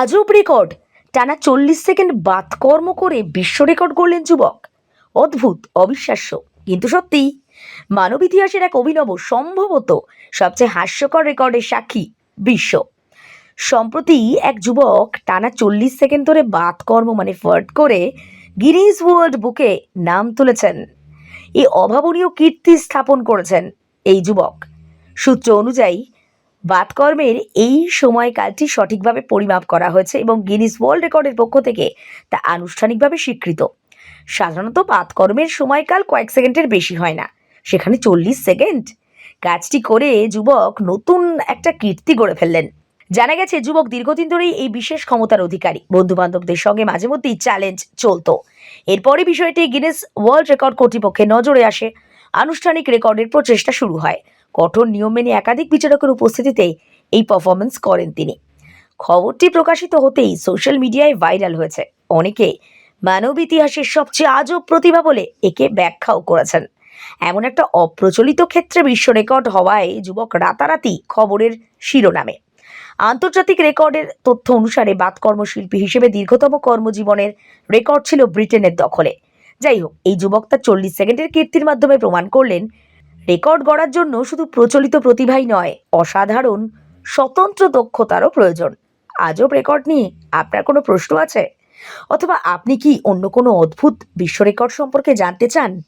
আজব রেকর্ড টানা চল্লিশ সেকেন্ড বাতকর্ম করে বিশ্ব রেকর্ড করলেন যুবক। অদ্ভুত, অবিশ্বাস্য, কিন্তু সত্যি মানব ইতিহাসের এক অভিনব, সম্ভবত সবচেয়ে হাস্যকর রেকর্ডের সাক্ষী বিশ্ব। সম্প্রতি এক যুবক টানা চল্লিশ সেকেন্ড ধরে বাতকর্ম মানে ফার্ট করে গিনিস ওয়ার্ল্ড বুকে নাম তুলেছেন। এই অভাবনীয় কীর্তি স্থাপন করেছেন এই যুবক। সূত্র অনুযায়ী বাতকর্মের এই সময়কালটি সঠিকভাবে পরিমাপ করা হয়েছে এবং গিনিস ওয়ার্ল্ড রেকর্ডের পক্ষ থেকে তা আনুষ্ঠানিকভাবে স্বীকৃত। সাধারণত বাতকর্মের সময়কাল কয়েক সেকেন্ডের বেশি হয় না, সেখানে চল্লিশ সেকেন্ড। কাজটি করে যুবক নতুন একটা কীর্তি গড়ে ফেললেন। জানা গেছে, যুবক দীর্ঘদিন ধরেই এই বিশেষ ক্ষমতার অধিকারী। বন্ধু বান্ধবদের সঙ্গে মাঝে মধ্যেই চ্যালেঞ্জ চলতো। এরপরে বিষয়টি গিনেস ওয়ার্ল্ড রেকর্ড কর্তৃপক্ষের নজরে আসে। আনুষ্ঠানিক রেকর্ডের প্রচেষ্টা শুরু হয়। কঠোর নিয়ম মেনে একাধিক বিচারকের উপস্থিতিতে এই পারফরমেন্স করেন তিনি। খবরটি প্রকাশিত হতেই সোশ্যাল মিডিয়ায় ভাইরাল হয়েছে। অনেকে মানব ইতিহাসের সবচেয়ে আজব প্রতিভা বলে একে ব্যাখ্যাও করেছেন। এমন একটা অপ্রচলিত ক্ষেত্রে বিশ্ব রেকর্ড হওয়ায় যুবক রাতারাতি খবরের শিরোনামে। আন্তর্জাতিক রেকর্ডের তথ্য অনুসারে বাতকর্মশিল্পী হিসেবে দীর্ঘতম কর্মজীবনের রেকর্ড ছিল ব্রিটেনের দখলে। যাই হোক, এই যুবক তার চল্লিশ সেকেন্ডের কীর্তির মাধ্যমে প্রমাণ করলেন রেকর্ড গড়ার জন্য শুধু প্রচলিত প্রতিভাই নয়, অসাধারণ, স্বতন্ত্র দক্ষতারও প্রয়োজন। আজও রেকর্ড নিয়ে আপনার কোনো প্রশ্ন আছে? অথবা আপনি কি অন্য কোনো অদ্ভুত বিশ্ব রেকর্ড সম্পর্কে জানতে চান?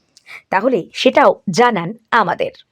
তাহলে সেটাও জানান আমাদের।